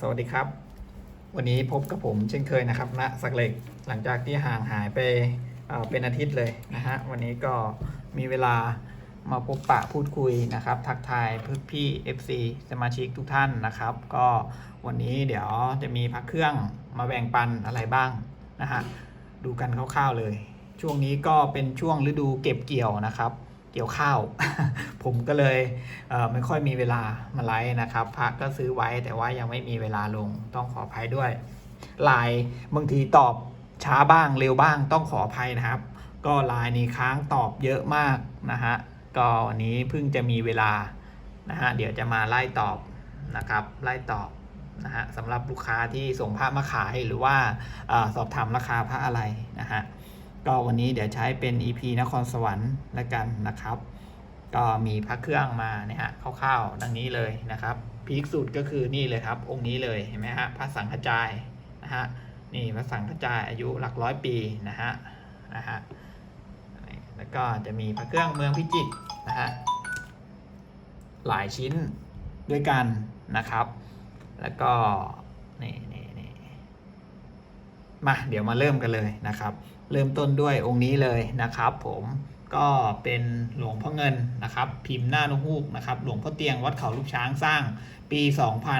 สวัสดีครับ วันนี้พบกับผมเช่นเคยนะครับณสักเหล็กหลังจากที่ห่างหายไปเเป็นอาทิตย์เลยนะฮะวันนี้ก็มีเวลามาพบปะพูดคุยนะครับ ทักทายเพื่อพี่ FC สมาชิกทุกท่านนะครับ ก็วันนี้เดี๋ยวจะมีพักเครื่องมาแบ่งปันอะไรบ้างนะฮะดูกันคร่าวๆเลย ช่วงนี้ก็เป็นช่วงฤดูเก็บเกี่ยวนะครับ เกี่ยวข้าว ผมก็เลยเไม่ค่อยมีเวลามาไลฟ์นะครับพระก็ซื้อไว้แต่ว่ายังไม่มีเวลาลงต้องขออภัยด้วยไลน์บางทีตอบช้าบ้างเร็วบ้างต้องขออภัยนะครับ ก็ไลน์นี้ค้างตอบเยอะมากนะฮะก็วันนี้เพิ่งจะมีเวลานะฮะเดี๋ยวจะมาไล่ตอบนะครับไล่ตอบนะฮะสำหรับลูกค้าที่ส่งพระมาขายหรือว่าออสอบถามราคาพระอะไรนะฮะ ก็วันนี้เดี๋ยวใช้เป็น EP นครสวรรค์ละกันนะครับ ก็มีพระเครื่องมาเนี่ยฮะคร่าวๆดังนี้เลยนะครับพีคสุดก็คือนี่เลยครับ องค์นี้เลยเห็นไหมฮะพระสังฆจายนะฮะนี่พระสังฆจายอายุหลักร้อยปีนะฮะนะฮะแล้วก็จะมีพระเครื่องเมืองพิจิตรนะฮะหลายชิ้นด้วยกันนะครับ แล้วก็นี่นี่นี่มาเดี๋ยวมาเริ่มกันเลยนะครับ เริ่มต้นด้วยองค์นี้เลยนะครับผมก็เป็นหลวงพ่อเงินนะครับ พิมพ์หน้านกฮูกนะครับ หลวงพ่อเตียงวัดเขาลูกช้างสร้างปี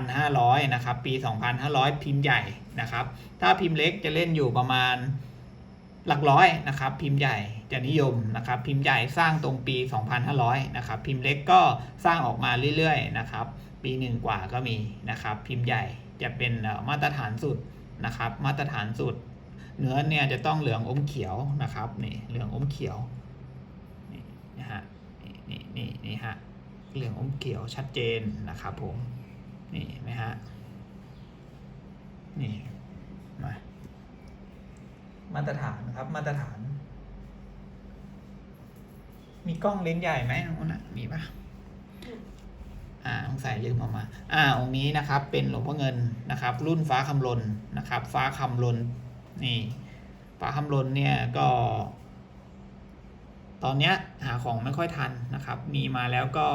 2500 นะครับ ปี 2500 พิมพ์ใหญ่นะครับ ถ้าพิมพ์เล็กจะเล่นอยู่ประมาณหลักร้อยนะครับ พิมพ์ใหญ่จะนิยมนะครับ พิมพ์ใหญ่สร้างตรงปี 2500 นะครับ พิมพ์เล็กก็สร้างออกมาเรื่อยๆนะครับ ปีหนึ่งกว่าก็มีนะครับ พิมพ์ใหญ่จะเป็นมาตรฐานสุดนะครับ มาตรฐานสุด เนื้อเนี่ยจะต้องเหลืองอมเขียวนะครับนี่เหลืองอมเขียวนี่นะฮะนี่นี่นี่นี่ฮะเหลืองอมเขียวชัดเจนนะครับผมนี่ไหมฮะนี่มามาตรฐานนะครับมาตรฐาน มีกล้องเลนส์ใหญ่ไหมน้องน่ะมีปะอ่าสงสัยลืมเออกมา อ่าองค์นี้นะครับ เป็นหลวงพ่อเงินนะครับ รุ่นฟ้าคำลนนะครับ ฟ้าคำลน นี่ฟ้าคำลนเนี่ยก็ ตอนเนี้ยหาของไม่ค่อยทันนะครับ มีมาแล้วก็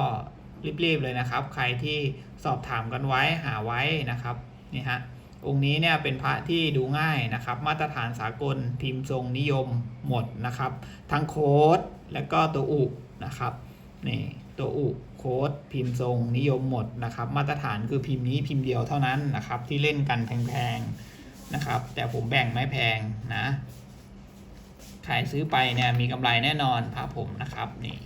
รีบๆเลยนะครับ ใครที่สอบถามกันไว้หาไว้นะครับนี่ฮะองค์นี้เนี่ยเป็นพระที่ดูง่ายนะครับ มาตรฐานสากลพิมพ์ทรงนิยมหมดนะครับ ทั้งโค้ดและก็ตัวอุนะครับนี่ตัวอุโค้ดพิมพ์ทรงนิยมหมดนะครับ มาตรฐานคือพิมพ์นี้พิมพ์เดียวเท่านั้นนะครับ ที่เล่นกันแพงๆ นะครับ แต่ผมแบ่งไม่แพงนะ ขายซื้อไปเนี่ยมีกำไรแน่นอนพาผมนะครับนี่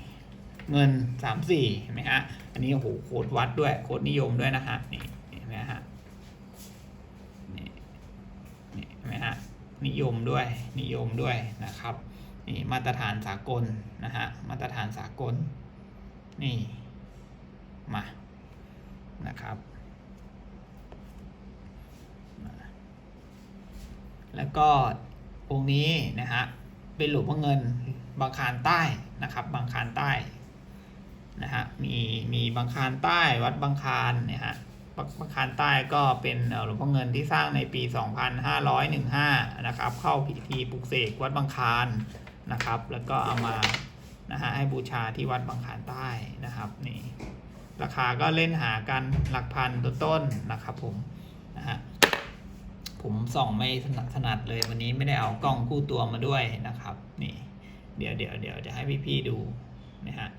เงินสามสี่เห็นไหมฮะอันนี้โอ้โหโคดวัดด้วยโคดนิยมด้วยนะฮะนี่เห็นไหมฮะนี่นี่เห็นไหมฮะนิยมด้วยนิยมด้วยนะครับนี่มาตรฐานสากลนะฮะมาตรฐานสากลนี่มานะครับ แล้วก็องค์นี้นะฮะเป็นหลวงพ่อเงินบางคารใต้นะครับ บางคารใต้นะฮะมีมีบางคารใต้วัดบางคารเนี่ยฮะบางคารใต้ก็เป็นหลวงพ่อเงินที่สร้างในปี 2515 นะครับ เข้าพิธีปลุกเสกวัดบางคารนะครับ แล้วก็เอามานะฮะให้บูชาที่วัดบางคารใต้นะครับนี่ราคาก็เล่นหากันหลักพันต้นๆนะครับผม ผมส่องไม่ถนัดถนัดเลยวันนี้ไม่ได้เอากล้องคู่ตัวมาด้วยนะครับ นี่ เดี๋ยวเดี๋ยวเดี๋ยวจะให้พี่ๆดูนะฮะ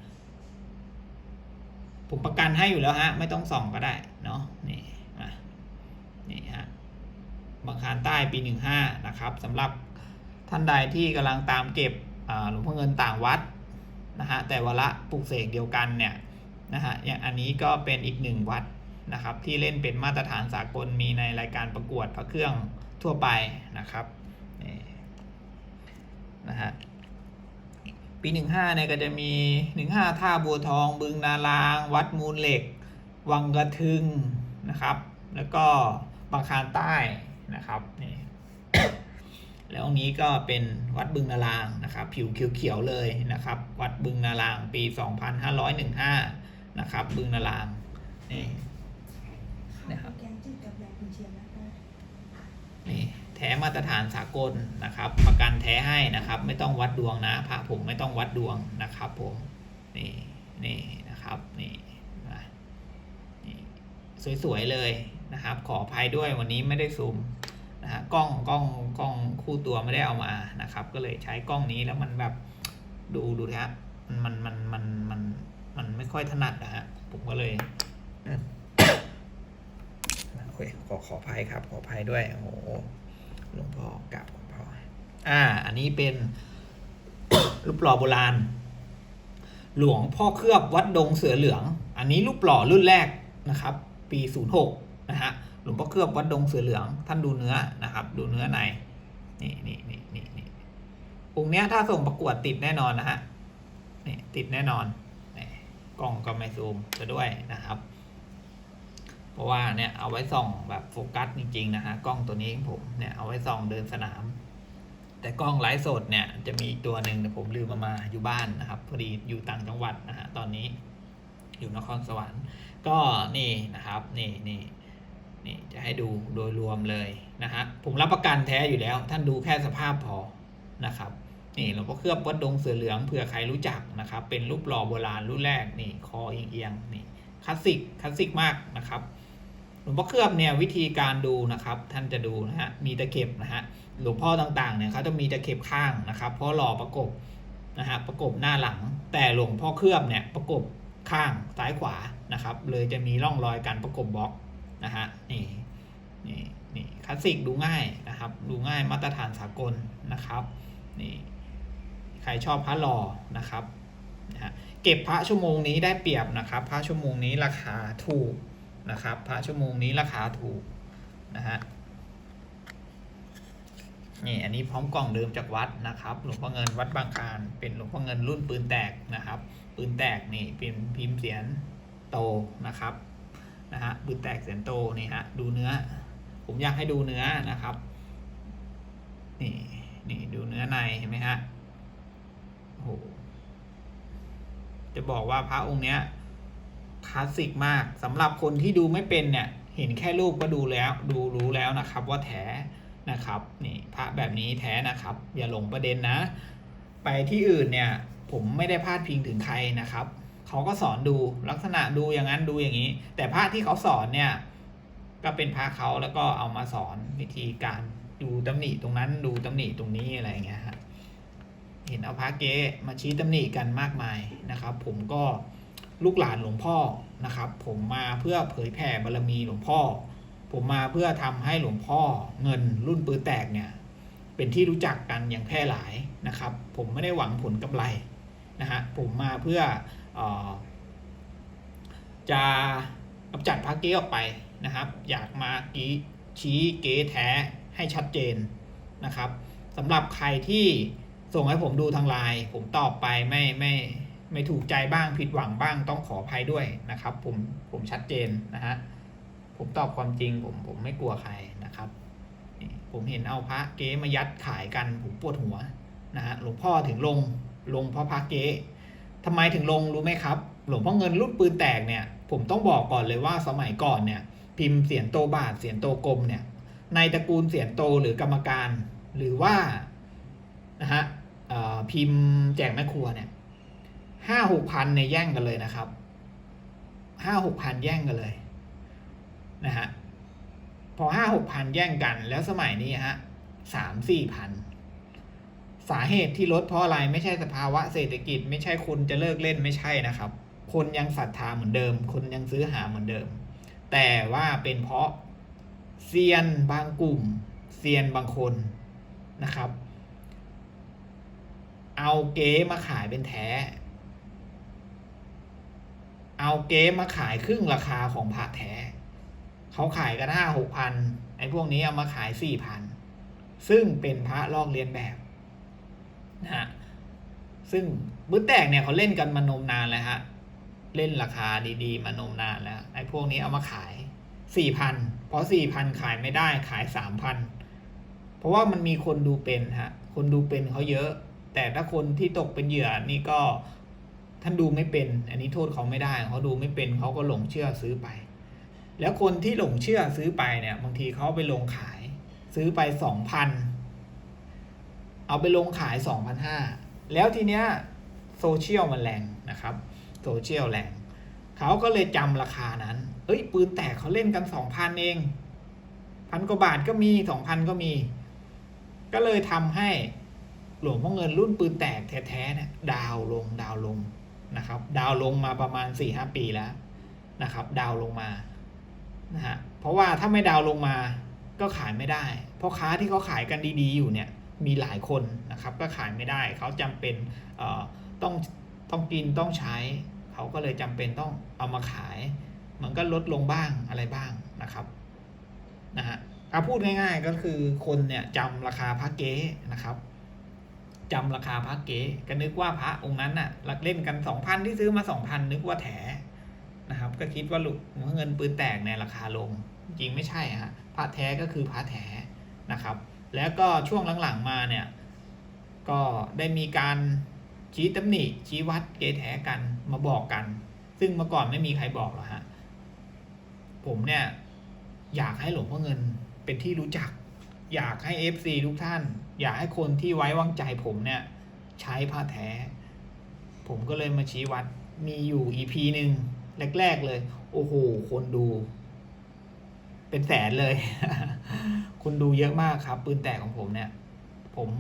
ผมประกันให้อยู่แล้วฮะ ไม่ต้องส่องก็ได้เนาะนี่มานี่ฮะบางคารใต้ปีหนึ่งห้านะครับสำหรับท่านใดที่กำลังตามเก็บอ่าหลวงพ่อเงินต่างวัดนะฮะแต่วาระปลุกเสกเดียวกันเนี่ยนะฮะอย่างอันนี้ก็เป็นอีกหนึ่งวัด นะครับที่เล่นเป็นมาตรฐานสากลมีในรายการประกวดพระเครื่องทั่วไปนะครับนี่นะฮะปี 15เนี่ยก็จะมี 15 ท่าบัวทอง บึงนาราง วัดมูลเหล็ก วังกระทึงนะครับ แล้วก็บางคารใต้นะครับนี่แล้วองค์นี้ก็เป็นวัดบึงนารางนะครับ ผิวเขียวๆเลยนะครับ วัดบึงนารางปี 2515 นะครับ บึงนารางนี่ นะครับ แกงจืดกับแบล็คกุนเชียงนะคะ นี่แท้มาตรฐานสากลนะครับ ประกันแท้ให้นะครับ ไม่ต้องวัดดวงนะพระผมไม่ต้องวัดดวงนะครับผมนี่นี่นะครับนี่มานี่สวยๆเลยนะครับ ขออภัยด้วยวันนี้ไม่ได้ซูมนะฮะกล้องกล้องกล้องคู่ตัวไม่ได้เอามานะครับ ก็เลยใช้กล้องนี้แล้วมันแบบดูดูนะฮะมันมันมันมันมันไม่ค่อยถนัดนะฮะผมก็เลยโอ้ยขอขออภัยครับ ขออภัยด้วยโอ้ หลวงพ่อกราบหลวงพ่ออ่า อันนี้เป็นรูปหล่อโบราณ หลวงพ่อเคลือบวัดดงเสือเหลือง อันนี้รูปหล่อรุ่นแรกนะครับ ปี 06 นะฮะ หลวงพ่อเคลือบวัดดงเสือเหลือง ท่านดูเนื้อนะครับ ดูเนื้อใน นี่นี่นี่นี่นี่องค์เนี้ยถ้าส่งประกวดติดแน่นอนนะฮะ นี่ติดแน่นอนนี่กล้องก็ไม่ซูมจะด้วยนะครับ เพราะว่าเนี่ยเอาไว้ส่องแบบโฟกัสจริงๆนะฮะกล้องตัวนี้ของผมเนี่ยเอาไว้ส่องเดินสนาม แต่กล้องไลฟ์สดเนี่ยจะมีอีกตัวหนึ่งแต่ผมลืมมามาอยู่บ้านนะครับพอดีอยู่ต่างจังหวัดนะฮะตอนนี้อยู่นครสวรรค์ ก็นี่นะครับ นี่นี่นี่จะให้ดูโดยรวมเลยนะฮะผมรับประกันแท้อยู่แล้ว ท่านดูแค่สภาพพอนะครับ นี่หลวงพ่อเคลือบวัดดงเสือเหลืองเผื่อใครรู้จักนะครับ เป็นรูปหล่อโบราณรุ่นแรกนี่คอเอียงๆนี่คลาสสิกคลาสสิกมากนะครับ หลวงพ่อเคลือบเนี่ยวิธีการดูนะครับ ท่านจะดูนะฮะมีตะเข็บนะฮะหลวงพ่อต่างๆเนี่ยเขาจะมีตะเข็บข้างนะครับ เพราะหล่อประกบนะฮะประกบหน้าหลัง แต่หลวงพ่อเคลือบเนี่ยประกบข้างซ้ายขวานะครับ เลยจะมีร่องรอยการประกบบล็อกนะฮะนี่นี่นี่คลาสสิกดูง่ายนะครับ ดูง่ายมาตรฐานสากลนะครับนี่ใครชอบพระหล่อนะครับนะฮะเก็บพระชั่วโมงนี้ได้เปรียบนะครับ พระชั่วโมงนี้ราคาถูก นะครับพระชั่วโมงนี้ราคาถูกนะฮะนี่อันนี้พร้อมกล่องเดิมจากวัดนะครับ หลวงพ่อเงินวัดบางคานเป็นหลวงพ่อเงินรุ่นปืนแตกนะครับ ปืนแตกนี่เป็นพิมพ์เสียนโตนะครับนะฮะปืนแตกเสียนโตนี่ฮะดูเนื้อ ผมอยากให้ดูเนื้อนะครับนี่นี่ดูเนื้อในเห็นไหมฮะโอ้โหจะบอกว่าพระองค์เนี้ย คลาสสิกมากสำหรับคนที่ดูไม่เป็นเนี่ยเห็นแค่รูปก็ดูแล้วดูรู้แล้วนะครับว่าแท้นะครับนี่พระแบบนี้แท้นะครับ อย่าหลงประเด็นนะ ไปที่อื่นเนี่ยผมไม่ได้พาดพิงถึงใครนะครับเขาก็สอนดูลักษณะดูอย่างนั้นดูอย่างนี้ แต่พระที่เขาสอนเนี่ยก็เป็นพระเขาแล้วก็เอามาสอนวิธีการดูตำหนิตรงนั้นดูตำหนิตรงนี้อะไรอย่างเงี้ยฮะเห็นเอาพระเก๊มาชี้ตำหนิกันมากมายนะครับ ผมก็ ลูกหลานหลวงพ่อนะครับ ผมมาเพื่อเผยแผ่บารมีหลวงพ่อ ผมมาเพื่อทำให้หลวงพ่อเงินรุ่นปืนแตกเนี่ยเป็นที่รู้จักกันอย่างแพร่หลายนะครับ ผมไม่ได้หวังผลกำไรนะฮะผมมาเพื่ออจะกำจัดพระเก๊ออกไปนะครับ อยากมากี้ชี้เก๊แท้ให้ชัดเจนนะครับสำหรับใครที่ส่งให้ผมดูทางไลน์ผมตอบไปไม่ไม่ ไม่ถูกใจบ้างผิดหวังบ้างต้องขออภัยด้วยนะครับ ผมผมชัดเจนนะฮะผมตอบความจริงผมผมไม่กลัวใครนะครับ ผมเห็นเอาพระเก๊มายัดขายกันผมปวดหัวนะฮะหลวงพ่อถึงลงลงเพราะพระเก๊ทำไมถึงลงรู้ไหมครับ หลวงพ่อเงินรุ่นปืนแตกเนี่ย ผมต้องบอกก่อนเลยว่าสมัยก่อนเนี่ย พิมพ์เสียนโตบาทเสียนโตกลมเนี่ย ในตระกูลเสียนโตหรือกรรมการ หรือว่านะฮะพิมพ์แจกแม่ครัวเนี่ย ห้าหกพันในยแย่งกันเลยนะครับห้าหกพันแย่งกันเลยนะฮะพอห้าหกพันแย่งกัน แล้วสมัยนี้ฮะสามสี่พันสาเหตุที่ลดเพราะอะไรไม่ใช่สภาวะเศรษฐกิจ ไม่ใช่คนจะเลิกเล่นไม่ใช่นะครับ คนยังศรัทธาเหมือนเดิม คนยังซื้อหาเหมือนเดิม แต่ว่าเป็นเพราะเซียนบางกลุ่มเซียนบางคนนะครับ เอาเก๊มาขายเป็นแท้ เอาเก๊มาขายครึ่งราคาของพระแท้เขาขายกันห้าหกพันไอ้พวกนี้เอามาขายสี่พันซึ่งเป็นพระลอกเลียนแบบนะฮะซึ่งบื้อแตกเนี่ยเขาเล่นกันมานมนานแล้วฮะเล่นราคาดีๆ มานมนานแล้วไอ้พวกนี้เอามาขายสี่พันเพราะสี่พันขายไม่ได้ขายสามพันเพราะว่ามันมีคนดูเป็นฮะคนดูเป็นเขาเยอะ แต่ถ้าคนที่ตกเป็นเหยื่อนี่ก็ ท่านดูไม่เป็น อันนี้โทษเขาไม่ได้เขาดูไม่เป็นเขาก็หลงเชื่อซื้อไป แล้วคนที่หลงเชื่อซื้อไปเนี่ยบางทีเขาไปลงขาย ซื้อไปสองพันเอาไปลงขายสองพันห้าแล้วทีเนี้ยโซเชียลมันแรงนะครับโซเชียลแรงเขาก็เลยจำราคานั้น เอ้ย ปืนแตกเขาเล่นกันสองพันเองพันกว่าบาทก็มีสองพันก็มี ก็เลยทำให้หลวงพ่อเงินรุ่นปืนแตกแท้ๆเนี่ยดาวลงดาวลง นะครับ ดาวลงมาประมาณสี่ห้าปีแล้วนะครับ ดาวลงมานะฮะเพราะว่าถ้าไม่ดาวลงมาก็ขายไม่ได้พราะค้าที่เขาขายกันดีๆ อยู่เนี่ยมีหลายคนนะครับก็ขายไม่ได้เขาจำเป็นเอ่อต้องต้องกินต้องใช้ เขาก็เลยจำเป็นต้องเอามาขาย มันก็ลดลงบ้างอะไรบ้างนะครับนะฮะเอาพูดง่ายๆก็คือคนเนี่ยจำราคาพระเก๊นะครับ จำราคาพระเก๊ก็นึกว่าพระองค์นั้นน่ะลักเล่นกันสองพันที่ซื้อมาสองพันนึกว่าแถนะครับ ก็คิดว่าหลุเงินปืนแตกในยราคาลง จริงไม่ใช่ฮะพระแท้ก็คือพระแท้นะครับ แล้วก็ช่วงหลังๆมาเนี่ยก็ได้มีการชี้ตำหนิชี้วัดเกแท้กันมาบอกกัน ซึ่งเมื่อก่อนไม่มีใครบอกหรอกฮะผมเนี่ยอยากให้หลวงพ่อเงินเป็นที่รู้จัก อยากให้ FC ทุกท่าน อยากให้คนที่ไว้วางใจผมเนี่ย ใช้ผ้าแท้ ผมก็เลยมาชี้วัดมีอยู่ EP หนึ่งแรก ๆ เลย โอ้โห คนดู เป็นแสนเลย คนดูเยอะมากครับ ปืนแตกของผมเนี่ย ผม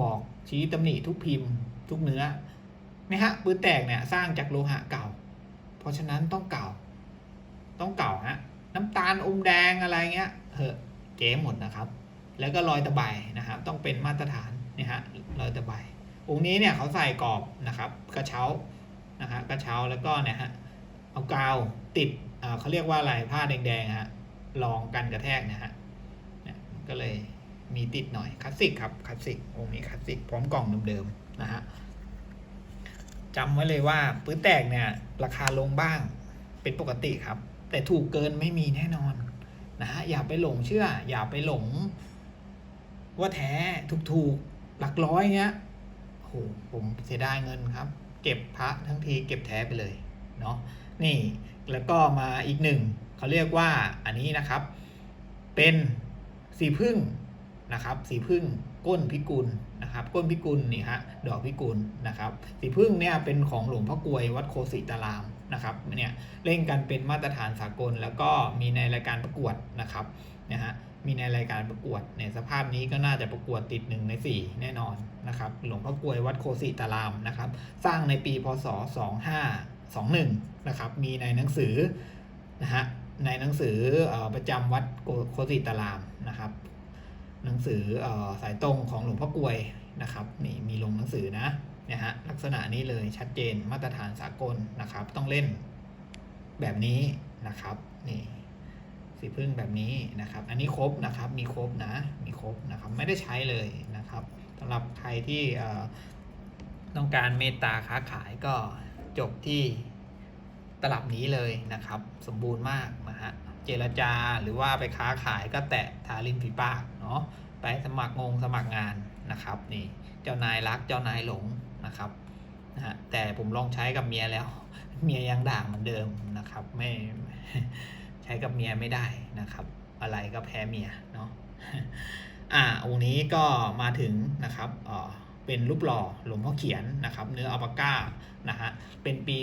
บอกชี้ตำหนิทุกพิมพ์ ทุกเนื้อนี่ฮะปืนแตกเนี่ย สร้างจากโลหะเก่า เพราะฉะนั้นต้องเก่า ต้องเก่าฮะน้ำตาลอมแดงอะไรเงี้ยเหอะเก๋หมดนะครับ แล้วก็รอยตะไบนะครับต้องเป็นมาตรฐานนี่ฮะรอยตะไบองค์นี้เนี่ยเขาใส่กรอบนะครับกระเช้านะฮะกระเช้าแล้วก็เนี่ยฮะเอากาวติดอ่าเขาเรียกว่าอะไรผ้าแดงๆฮะรองกันกระแทกนะฮะเนี่ยก็เลยมีติดหน่อยคลาสสิกครับคลาสสิกองค์นี้คลาสสิกพร้อมกล่องเดิมๆนะฮะจำไว้เลยว่าปื้นแตกเนี่ยราคาลงบ้างเป็นปกติครับ แต่ถูกเกินไม่มีแน่นอนนะฮะอย่าไปหลงเชื่อ อย่าไปหลง ว่าแท้ถูกๆหลักร้อยเงี้ยโอ้โหผมเสียดายเงินครับ เก็บพระทั้งทีเก็บแท้ไปเลยเนาะนี่แล้วก็มาอีกหนึ่งเขาเรียกว่าอันนี้นะครับ เป็นสีพึ่งนะครับสีพึ่งก้นพิกุลนะครับ ก้นพิกุลนี่ฮะดอกพิกุลนะครับ สีพึ่งเนี่ยเป็นของหลวงพ่อกลวยวัดโคสิตารามนะครับเนี่ยเล่นกันเป็นมาตรฐานสากลแล้วก็มีในรายการประกวดนะครับนะฮะ มีในรายการประกวดในสภาพนี้ก็น่าจะประกวดติดหนึ่งในสี่แน่นอนนะครับ หลวงพ่อกวยวัดโคสิตารามนะครับ สร้างในปีพศ 2521 นะครับ มีในหนังสือนะฮะในหนังสืออประจำวัดโคสิตารามนะครับ หนังสืออสายตรงของหลวงพ่อกวยนะครับนี่มีลงหนังสือนะเนี่ยฮะลักษณะนี้เลยชัดเจนมาตรฐานสากลนะครับ ต้องเล่นแบบนี้นะครับนี่ สีพึ่งแบบนี้นะครับ อันนี้ครบนะครับ มีครบนะ มีครบนะครับ ไม่ได้ใช้เลยนะครับสำหรับใครที่ต้องการเมตตาค้าขายก็จบที่ตลับนี้เลยนะครับ สมบูรณ์มากนะฮะ เจรจาหรือว่าไปค้าขายก็แตะทาริมฝีปากเนาะ ไปสมัครงงสมัครงานนะครับ นี่ เจ้านายรักเจ้านายหลงนะครับนะฮะแต่ผมลองใช้กับเมียแล้ว เมียยังด่าเหมือนเดิมนะครับ ไม่ ใช้กับเมียไม่ได้นะครับ อะไรก็แพ้เมียเนาะอ่าองค์นี้ก็มาถึงนะครับเออเป็นรูปหล่อหลวงพ่อเขียนนะครับ เนื้ออัลปาก้านะฮะเป็นปี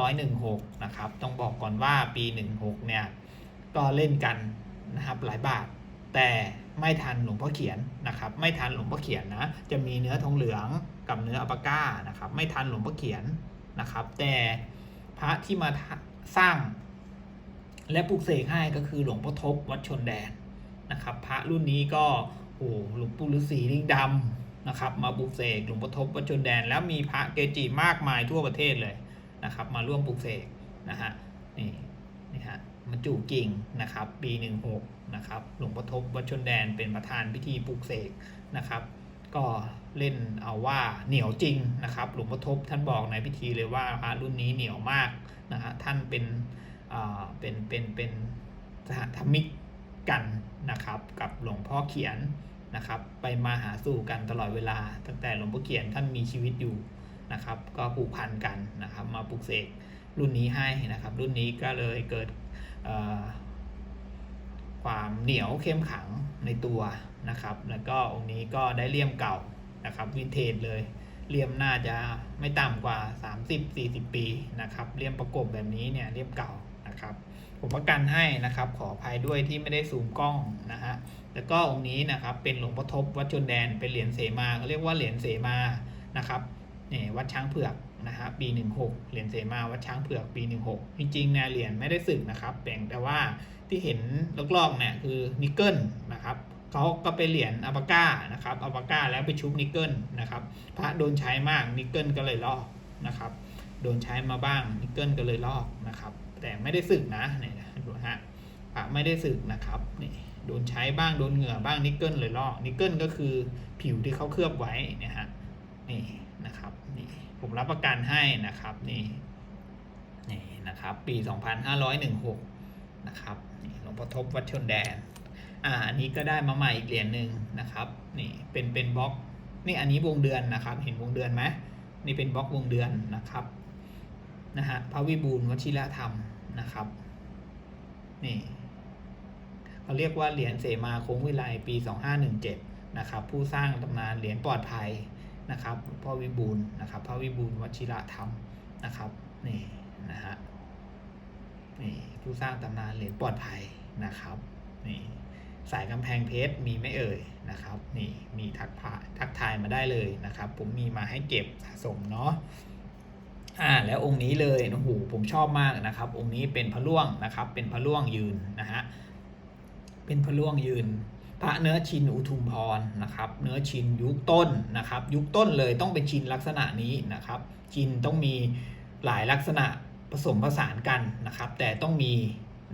2516 นะครับ ต้องบอกก่อนว่าปี 16 เนี่ย ก็เล่นกันนะครับหลายบาท แต่ไม่ทันหลวงพ่อเขียนนะครับ ไม่ทันหลวงพ่อเขียนนะ จะมีเนื้อทองเหลืองกับเนื้ออัลปาก้านะครับ ไม่ทันหลวงพ่อเขียนนะครับ แต่พระที่มาสร้าง และปลุกเสกให้ก็คือหลวงพ่อทบวัดชนแดนนะครับ พระรุ่นนี้ก็โอ้หลวงปู่ฤาษีลิงดำนะครับ มาปลุกเสกหลวงพ่อทบวัดชนแดน แล้วมีพระเกจิมากมายทั่วประเทศเลยนะครับ มาร่วมปลุกเสกนะฮะนี่นี่ฮะมาจูกิ่งนะครับปี 16นะครับหลวงพ่อทบวัดชนแดนเป็นประธานพิธีปลุกเสกนะครับ ก็เล่นเอาว่าเหนียวจริงนะครับ หลวงพ่อทบท่านบอกในพิธีเลยว่าพระรุ่นนี้เหนียวมากนะฮะท่านเป็น เป็นเป็นเป็นสหธรรมิกกันนะครับกับหลวงพ่อเขียนนะครับ ไปมาหาสู่กันตลอดเวลา ตั้งแต่หลวงพ่อเขียนท่านมีชีวิตอยู่นะครับ ก็ผูกพันกันนะครับ มาปลุกเสกรุ่นนี้ให้นะครับ รุ่นนี้ก็เลยเกิดความเหนียวเข้มขังในตัวนะครับ แล้วก็องค์นี้ก็ได้เลี่ยมเก่านะครับวินเทจเลยเลี่ยมน่าจะไม่ต่ำกว่า 30-40 ปีนะครับเลี่ยมประกบแบบนี้เนี่ยเลี่ยมเก่า นะครับ ผมประกันให้นะครับ ขออภัยด้วยที่ไม่ได้ซูมกล้องนะฮะแล้วก็องค์นี้นะครับเป็นหลวงพ่อทบวัดชนแดนเป็นเหรียญเสมาเขาเรียกว่าเหรียญเสมานะครับนี่วัดช้างเผือกนะฮะปี 16 เหรียญเสมาวัดช้างเผือกปี 16 จริงๆนี่ยเหรียญไม่ได้สึกนะครับแต่แต่ว่าที่เห็นลอกๆเนี่ยคือนิกเกิลนะครับเขาก็เป็นเหรียญอัปก้านะครับอัปก้าแล้วไปชุบนิกเกิลนะครับพระโดนใช้มากนิกเกิลก็เลยลอกนะครับโดนใช้มาบ้างนิกเกิลก็เลยลอกนะครับ แต่ไม่ได้สึกนะเนี่ยดูฮะพระไม่ได้สึกนะครับนี่โดนใช้บ้างโดนเหงื่อบ้างนิกเกิลเลยลอกนิกเกิลก็คือผิวที่เขาเคลือบไว้นี่ยฮะนี่นะครับนี่ผมรับประกันให้นะครับนี่นี่นะครับ ปี 2516 นะครับนี่หลวงพ่อทบวัดชนแดนอ่าอันนี้ก็ได้มาใหม่อีกเหรียญหนึ่งนะครับนี่เป็นเป็นบล็อกนี่อันนี้วงเดือนนะครับ เห็นวงเดือนไหมนี่เป็นบล็อกวงเดือนนะครับ นะฮะพระวิบูลวชิรธรรมนะครับนี่เขาเรียกว่าเหรียญเสมาโค้งวิไลปี 2517นะครับผู้สร้างตำนานเหรียญปลอดภัยนะครับพ่อวิบูลนะครับพระวิบูลวชิรธรรมนะครับนี่นะฮะนี่ผู้สร้างตำนานเหรียญปลอดภัยนะครับนี่สายกำแพงเพชรมีไหม่เอ่ยนะครับนี่มีทักพาทักทายมาได้เลยนะครับ ผมมีมาให้เก็บสะสมเนาะ อ่าแล้วองค์นี้เลยโอ้โหผมชอบมากนะครับ องค์นี้เป็นพระล่วงนะครับ เป็นพระล่วงยืนนะฮะเป็นพระล่วงยืน พระเนื้อชินอุทุมพรนะครับ เนื้อชินยุคต้นนะครับ ยุคต้นเลยต้องเป็นชินลักษณะนี้นะครับ ชินต้องมีหลายลักษณะผสมผสานกันนะครับ แต่ต้องมี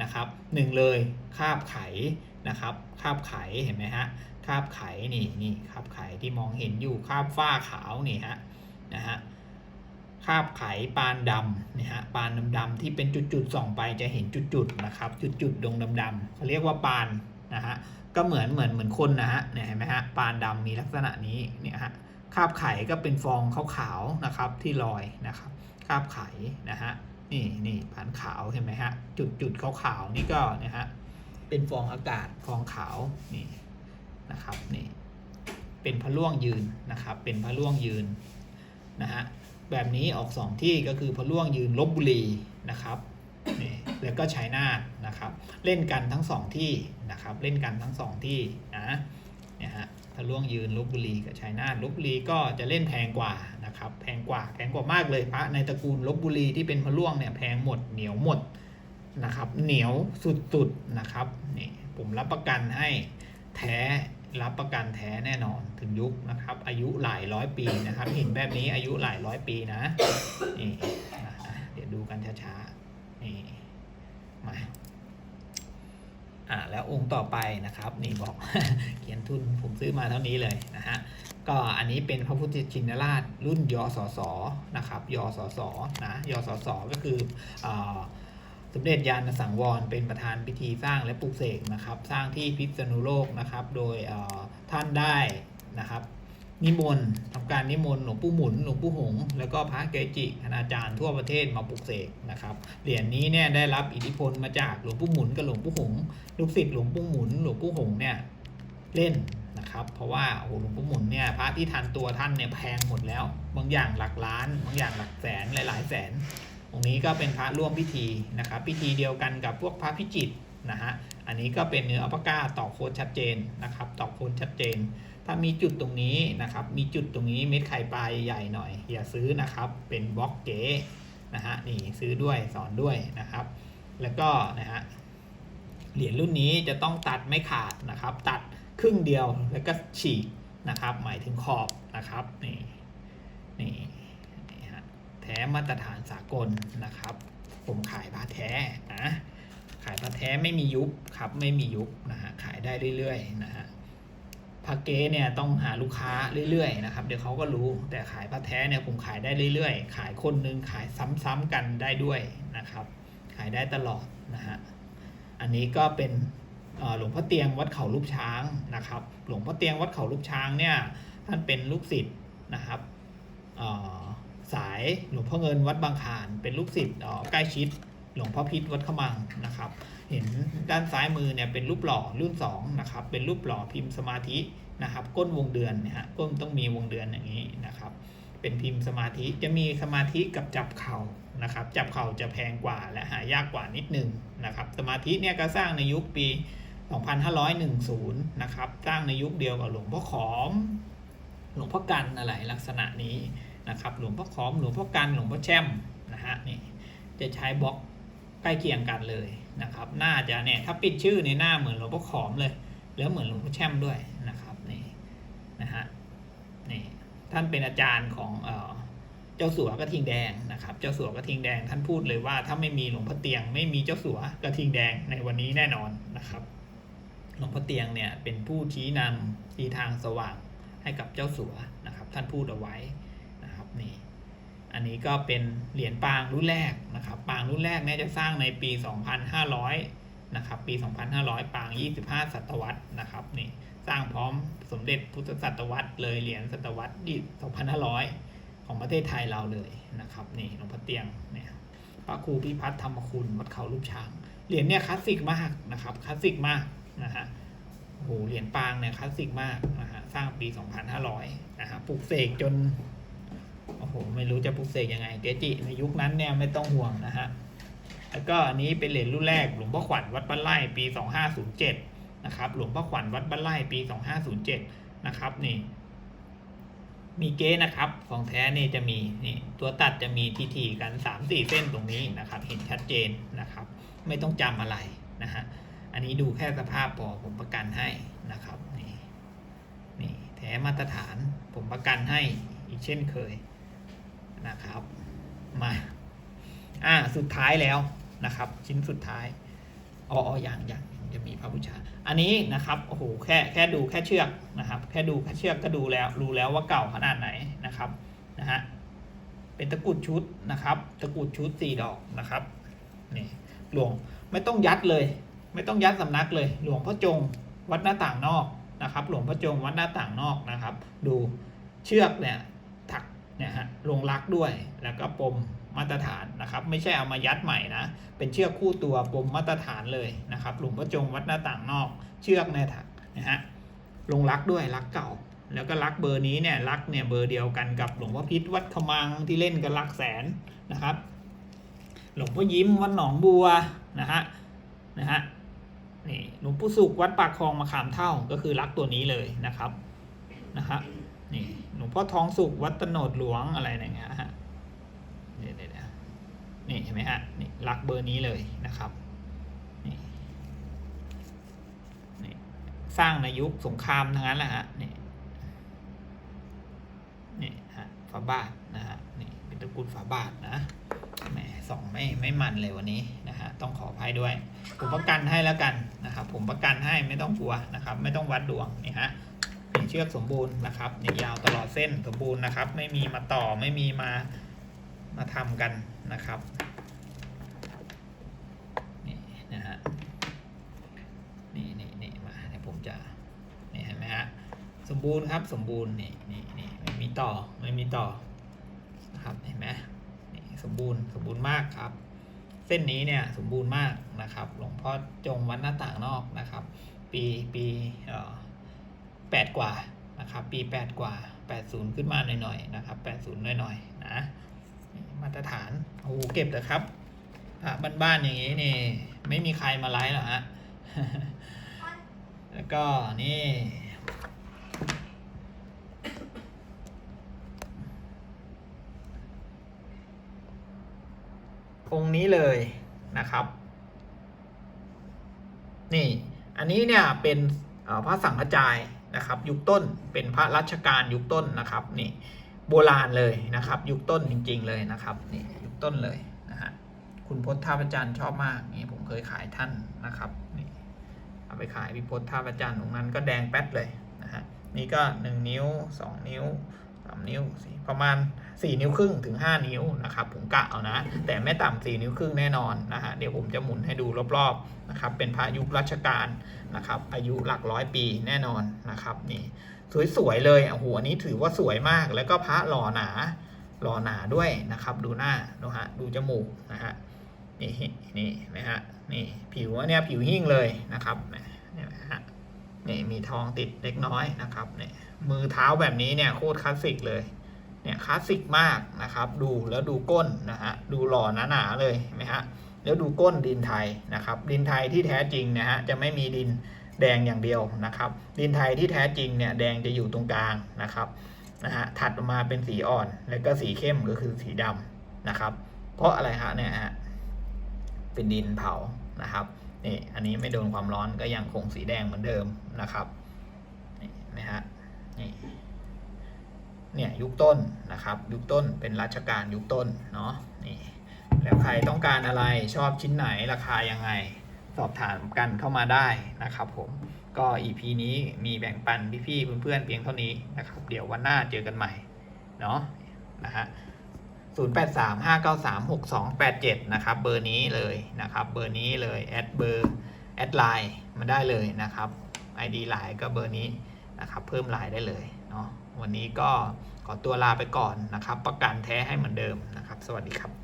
นะครับหนึ่งเลยคาบไขนะครับคาบไขเห็นไหมฮะคาบไขนี่นี่คาบไขที่มองเห็นอยู่คาบฝ้าขาวนี่ฮะนะฮะ คาบไขปานดำนี่ฮะปานดำๆที่เป็นจุดๆส่องไปจะเห็นจุดๆนะครับ จุดๆดงดำๆเขาเรียกว่าปานนะฮะก็เหมือนเหมือนเหมือนคนนะฮะเนี่ยเห็นไหมฮะปานดำมีลักษณะนี้เนี่ยฮะคาบไข่ก็เป็นฟองขาวๆนะครับที่ลอยนะครับคาบไข่นะฮะนี่นี่ผานขาวเห็นไหมฮะจุดจุดขาวๆนี่ก็เนี่ยฮะเป็นฟองอากาศฟองขาวนี่นะครับนี่เป็นพระล่วงยืนนะครับเป็นพระล่วงยืนนะฮะ แบบนี้ออกสองที่ก็คือพะล่วงยืนลบบุรีนะครับนี่แล้วก็ชัยนาทนะครับ เล่นกันทั้งสองที่นะครับ เล่นกันทั้งสองที่นะเนี่ยฮะทะล่วงยืนลบบุรีกับชัยนาทลบบุรีก็จะเล่นแพงกว่านะครับ แพงกว่าแพงกว่ามากเลยพระในตระกูลลบบุรีที่เป็นพะล่วงเนี่ยแพงหมดเหนียวหมดนะครับ เหนียวสุดๆนะครับนี่ผมรับประกันให้แท้ รับประกันแท้แน่นอนถึงยุคนะครับ อายุหลายร้อยปีนะครับเห็นแบบนี้อายุหลายร้อยปีนะนี่เดี๋ยวดูกันช้าๆนี่มาอ่าแล้วองค์ต่อไปนะครับ นี่บอกเขียนทุนผมซื้อมาเท่านี้เลยนะฮะก็อันนี้เป็นพระพุทธชินราชรุ่นยศสนะครับยศสนะยศสก็คืออา สมเด็จยานสังวรเป็นประธานพิธีสร้างและปลูกเสกนะครับ สร้างที่พิษณุโลกนะครับ โดยท่านได้นะครับนิมนต์ทำการนิมนต์หลวงปู่หมุนหลวงปู่หง แล้วก็พระเกจิคณาจารย์ทั่วประเทศมาปลุกเสกนะครับเหรียญนี้เนี่ยได้รับอิทธิพลมาจากหลวงปู่หมุนกับหลวงปู่หงลูกศิษย์หลวงปู่หมุนหลวงปู่หงเนี่ยเล่นนะครับ เพราะว่าโอ้โหหลวงปู่หมุนเนี่ยพระที่ทันตัวท่านเนี่ยแพงหมดแล้ว บางอย่างหลักล้าน บางอย่างหลักแสนหลายๆแสน องค์นี้ก็เป็นพระร่วมพิธีนะครับพิธีเดียวกันกับพวกพระพิจิตรนะฮะอันนี้ก็เป็นเนื้ออัปปะก้าต่อโคดชัดเจนนะครับต่อโคดชัดเจน ถ้ามีจุดตรงนี้นะครับ มีจุดตรงนี้เม็ดไข่ปลายใหญ่หน่อย อย่าซื้อนะครับ เป็นบล็อกเก๋นะฮะนี่ซื้อด้วยสอนด้วยนะครับ แล้วก็นะฮะเหรียญรุ่นนี้จะต้องตัดไม่ขาดนะครับ ตัดครึ่งเดียวแล้วก็ฉีกนะครับ หมายถึงขอบนะครับนี่นี่ แท้มาตรฐานสากลนะครับ ผมขายผ้าแท้นะขายผ้าแท้ไม่มียุบครับไม่มียุบนะฮะขายได้เรื่อยๆนะฮะผ้าเก๊เนี่ยต้องหาลูกค้าเรื่อยๆนะครับเดี๋ยวเขาก็รู้แต่ขายผ้าแท้เนี่ยผมขายได้เรื่อยๆ ขายคนนึงขายซ้ำๆกันได้ด้วยนะครับ ขายได้ตลอดนะฮะอันนี้ก็เป็นหลวงพ่อเตียงวัดเขาลูกช้างนะครับ หลวงพ่อเตียงวัดเขาลูกช้างเนี่ยท่านเป็นลูกศิษย์นะครับ สายหลวงพ่อเงินวัดบางขานเป็นลูกศิษย์ใกล้ชิดหลวงพ่อพิษวัดขมังนะครับ เห็นด้านซ้ายมือเนี่ยเป็นรูปหล่อรุ่น2นะครับเป็นรูปหล่อพิมพ์สมาธินะครับก้นวงเดือนเนี่ยฮะก้นต้องมีวงเดือนอย่างนี้นะครับเป็นพิมพ์สมาธิจะมีสมาธิกับจับเข่านะครับจับเข่าจะแพงกว่าและหายากกว่านิดนึงนะครับสมาธิเนี่ยก็สร้างในยุคปี 2510 นะครับสร้างในยุคเดียวกับหลวงพ่อขอม หลวงพ่อกันอะไรลักษณะนี้ นะครับหลวงพ่อขอมหลวงพ่อกันหลวงพ่อแช่มนะฮะนี่จะใช้บล็อกใกล้เคียงกันเลยนะครับน่าจะเนี่ยถ้าปิดชื่อในหน้าเหมือนหลวงพ่อขอมเลยแล้วเหมือนหลวงพ่อแช่มด้วยนะครับนี่นะฮะนี่ท่านเป็นอาจารย์ของเอ่อเจ้าสัวกระทิงแดงนะครับเจ้าสัวกระทิงแดงท่านพูดเลยว่าถ้าไม่มีหลวงพ่อเตียง ไม่มีเจ้าสัวกระทิงแดงในวันนี้แน่นอนนะครับหลวงพ่อเตียงเนี่ยเป็นผู้ชี้นำชี้ทางสว่างให้กับเจ้าสัวนะครับท่านพูดเอาไว้ อันนี้ก็เป็นเหรียญปางรุ่นแรกนะครับ ปางรุ่นแรกเนี่ยจะสร้างในปี 2500 นะครับ ปี 2500 ปาง 25 ศตวรรษนะครับนี่สร้างพร้อมสมเด็จพุทธศตวรรษเลยเหรียญศตวรรษที่2500 ของประเทศไทยเราเลยนะครับนี่หลวงพ่อเตียงเนี่ยพระครูพิพัฒน์ธรรมคุณวัดเขาลูกช้าง เหรียญเนี่ยคลาสสิกมากนะครับคลาสสิกมากนะฮะโอ้โหเหรียญปางเนี่ยคลาสสิกมากนะฮะสร้างปี 2500นะฮะปลูกเสกจน โอ้โหไม่รู้จะปลูกเสกยังไง เกจิในยุคนั้นเนี่ยไม่ต้องห่วงนะฮะแล้วก็อันนี้เป็นเหรียญรุ่นแรกหลวงพ่อขวัญวัดบ้านไร่ปี 2507นะครับหลวงพ่อขวัญวัดบ้านไร่ปี 2507นะครับนี่ มีเก๊นะครับ ของแท้นี่จะมีนี่ตัวตัดจะมีทีทีกัน3 4เส้นตรงนี้นะครับ เห็นชัดเจนนะครับ ไม่ต้องจำอะไรนะฮะอันนี้ดูแค่สภาพพอผมประกันให้นะครับนี่นี่แท้มาตรฐานผมประกันให้อีกเช่นเคย นะครับมาอ่าสุดท้ายแล้วนะครับ ชิ้นสุดท้ายอ๋ออย่างอย่างจะมีพระบูชา อันนี้นะครับโอ้โหแค่แค่ดูแค่เชือกนะครับ แค่ดูแค่เชือกก็ดูแล้ว รู้แล้วว่าเก่าขนาดไหนนะครับนะฮะเป็นตะกุดชุดนะครับ ตะกุดชุดสี่ดอกนะครับนี่หลวงไม่ต้องยัดเลย ไม่ต้องยัดสำนักเลย หลวงพ่อจงวัดหน้าต่างนอกนะครับ หลวงพ่อจงวัดหน้าต่างนอกนะครับ ดูเชือกเนี่ย นี่ยฮะลงรักด้วยแล้วก็ปมมาตรฐานนะครับ ไม่ใช่เอามายัดใหม่นะเป็นเชือกคู่ตัวปมมาตรฐานเลยนะครับหลวงพ่อจงวัดหน้าต่างนอก เชือกเนี่ยถักนะฮะลงรักด้วยรักเก่า แล้วก็รักเบอร์นี้เนี่ยรักเนี่ยเบอร์เดียวกันกับหลวงพ่อพิษวัดขมังที่เล่นกันรักแสนนะครับ หลวงพ่อยิ้มวัดหนองบัวนะฮะนะฮะนี่หลวงปู่สุขวัดปากคลองมะขามเท่าก็คือรักตัวนี้เลยนะครับนะฮะนี่ ลวงพ่อทองสุขวัดตโนดหลวงอะไรอย่างเงี้ยฮะเดี๋ยวเดี๋ยวเดี๋ยวนี่เห็นไหมฮะนี่รักเบอร์นี้เลยนะครับนี่นี่สร้างในยุคสงครามทั้งนั้นแหละฮะนี่นี่ฮะฝาบาทนะฮะนี่เป็นตระกูลฝาบาทนะแหมสองไม่ไม่มันเลยวันนี้นะฮะต้องขออภัยด้วย ผมประกันให้แล้วกันนะครับผมประกันให้ไม่ต้องกลัวนะครับ ไม่ต้องวัดดวงนี่ฮะ ชือกสมบูรณ์นะครับยาวตลอดเส้นสมบูรณ์นะครับ ไม่มีมาต่อไม่มีมามาทำกันนะครับนี่นะฮะนี่นี่นี่มาเดี๋ยวผมจะนี่เห็นไหมฮะสมบูรณ์ครับสมบูรณ์นี่นี่นี่ไม่มีต่อไม่มีต่อนะครับเห็นไหมนี่สมบูรณ์สมบูรณ์มากครับ เส้นนี้เนี่ยสมบูรณ์มากนะครับหลวงพ่อจงวัดหน้าต่างนอกนะครับ ปีปี เอ่อแปดกว่านะครับปีแปดกว่าแปดศูนย์ขึ้นมาหน่อยๆนะครับแปดศูนย์หน่อยๆนะนี่มาตรฐานโอ้โหเก็บเถอะครับอะบ้านๆอย่างนี้นี่ไม่มีใครมาไลฟ์หรอกฮะแล้วก็นี่ องค์นี้เลยนะครับ นี่ อันนี้เนี่ยเป็นเอ่อพระสังฆจาย นะครับ ยุคต้นเป็นพระรัชกาลยุคต้นนะครับนี่โบราณเลยนะครับ ยุคต้นจริง ๆ เลยนะครับนี่ยุคต้นเลยนะฮะคุณพจน์ท่าประจันชอบมากนี่ผมเคยขายท่านนะครับนี่เอาไปขายพี่พจน์ท่าประจันตรงนั้นก็แดงแป๊ดเลยนะฮะนี่ก็หนึ่งนิ้วสองนิ้วสามนิ้วสี่ประมาณ 4 นิ้วครึ่งถึง 5 นิ้วนะครับผมกะเอานะ แต่ไม่ต่ำ4นิ้วครึ่งแน่นอนนะฮะเดี๋ยวผมจะหมุนให้ดูรอบๆนะครับเป็นพระยุครัชกาลนะครับอายุหลักร้อยปีแน่นอนนะครับนี่สวยๆเลยโอ้โหอันนี้ถือว่าสวยมากแล้วก็พระหล่อหนาหล่อหนาด้วยนะครับ ดูหน้าดูฮะดูจมูกนะฮะนี่นี่นะฮะนี่ผิวเนี่ยผิวหิ่งเลยนะครับเนี่ยนะฮะนี่มีทองติดเล็กน้อยนะครับเนี่ยมือเท้าแบบนี้เนี่ยโคตรคลาสสิกเลย เนี่ยคลาสสิกมากนะครับ ดูแล้วดูก้นนะฮะดูหล่อหนาๆเลยเห็นไหมฮะแล้วดูก้นดินไทยนะครับ ดินไทยที่แท้จริงนะฮะจะไม่มีดินแดงอย่างเดียวนะครับ ดินไทยที่แท้จริงเนี่ยแดงจะอยู่ตรงกลางนะครับนะฮะถัดมาเป็นสีอ่อนแล้วก็สีเข้มก็คือสีดำนะครับ เพราะอะไรฮะเนี่ยฮะเป็นดินเผานะครับนี่อันนี้ไม่โดนความร้อนก็ยังคงสีแดงเหมือนเดิมนะครับนี่นไมฮะนี่ เนี่ยยุคต้นนะครับ ยุคต้นเป็นรัชกาลยุคต้นเนาะนี่แล้วใครต้องการอะไรชอบชิ้นไหนราคายังไง สอบถามกันเข้ามาได้นะครับผมก็ EP นี้มีแบ่งปันพี่ๆเพื่อนๆเพียงเท่านี้นะครับ เดี๋ยววันหน้าเจอกันใหม่เนาะนะฮะ0835936287 นะครับ เบอร์นี้เลยนะครับ เบอร์นี้เลยแอดเบอร์แอดไลน์มาได้เลยนะครับ ID ไลน์ก็เบอร์นี้นะครับ เพิ่มไลน์ได้เลยเนาะ วันนี้ก็ขอตัวลาไปก่อนนะครับ ประกันแท้ให้เหมือนเดิมนะครับ สวัสดีครับ